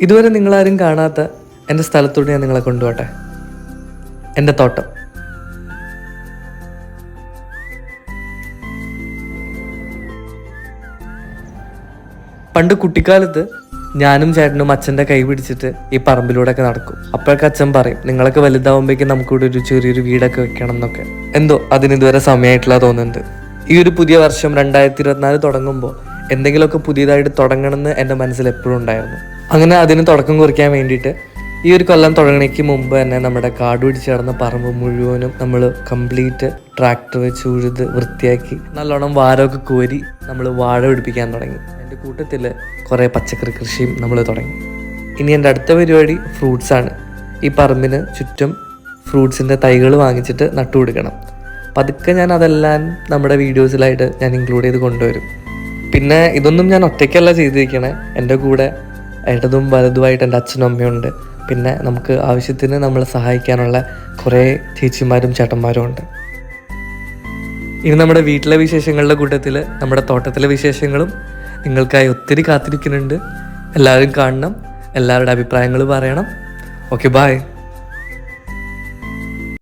ഇതുവരെ നിങ്ങളാരും കാണാത്ത എന്റെ സ്ഥലത്തോട്ട് ഞാൻ നിങ്ങളെ കൊണ്ടുപോട്ടെ എന്റെ തോട്ടം. പണ്ട് കുട്ടിക്കാലത്ത് ഞാനും ചേട്ടനും അച്ഛന്റെ കൈ പിടിച്ചിട്ട് ഈ പറമ്പിലൂടെ ഒക്കെ നടക്കും. അപ്പോഴൊക്കെ അച്ഛൻ പറയും നിങ്ങളൊക്കെ വലുതാവുമ്പോഴേക്കും നമുക്കിവിടെ ഒരു ചെറിയൊരു വീടൊക്കെ വെക്കണം എന്നൊക്കെ. എന്തോ അതിന് ഇതുവരെ സമയമായിട്ടില്ല തോന്നുന്നുണ്ട്. ഈ ഒരു പുതിയ വർഷം രണ്ടായിരത്തി ഇരുപത്തിനാല് തുടങ്ങുമ്പോൾ എന്തെങ്കിലുമൊക്കെ പുതിയതായിട്ട് തുടങ്ങണമെന്ന് എന്റെ മനസ്സിൽ എപ്പോഴും ഉണ്ടായിരുന്നു. അങ്ങനെ അതിന് തുടക്കം കുറിക്കാൻ വേണ്ടിയിട്ട് ഈ ഒരു കൊല്ലം തുടങ്ങണേക്ക് മുമ്പ് തന്നെ നമ്മുടെ കാട് പിടിച്ച് കിടന്ന പറമ്പ് മുഴുവനും നമ്മൾ കംപ്ലീറ്റ് ട്രാക്ടർ വെച്ച് ഉഴുത് വൃത്തിയാക്കി നല്ലോണം വാരമൊക്കെ കോരി നമ്മൾ വാഴ പിടിപ്പിക്കാൻ തുടങ്ങി. എന്റെ കൂട്ടത്തിൽ കുറേ പച്ചക്കറി കൃഷിയും നമ്മൾ തുടങ്ങി. ഇനി എന്റെ അടുത്ത പരിപാടി ഫ്രൂട്ട്സ് ആണ്. ഈ പറമ്പിന് ചുറ്റും ഫ്രൂട്ട്സിന്റെ തൈകൾ വാങ്ങിച്ചിട്ട് നട്ടു കൊടുക്കണം. പതുക്കെ ഞാൻ അതെല്ലാം നമ്മുടെ വീഡിയോസിലായിട്ട് ഞാൻ ഇൻക്ലൂഡ് ചെയ്ത് കൊണ്ടുവരും. പിന്നെ ഇതൊന്നും ഞാൻ ഒറ്റയ്ക്കല്ല ചെയ്തിരിക്കണേ. എന്റെ കൂടെ ഇടതും വലതുമായിട്ട് എന്റെ അച്ഛനും അമ്മയുണ്ട് പിന്നെ നമുക്ക് ആവശ്യത്തിന് നമ്മളെ സഹായിക്കാനുള്ള കുറേ ചേച്ചിമാരും ചേട്ടന്മാരും ഉണ്ട്. ഇനി നമ്മുടെ വീട്ടിലെ വിശേഷങ്ങളുടെ കൂട്ടത്തിൽ നമ്മുടെ തോട്ടത്തിലെ വിശേഷങ്ങളും നിങ്ങൾക്കായി ഒത്തിരി കാത്തിരിക്കുന്നുണ്ട്. എല്ലാവരും കാണണം. എല്ലാവരുടെ അഭിപ്രായങ്ങൾ പറയണം. Okay bye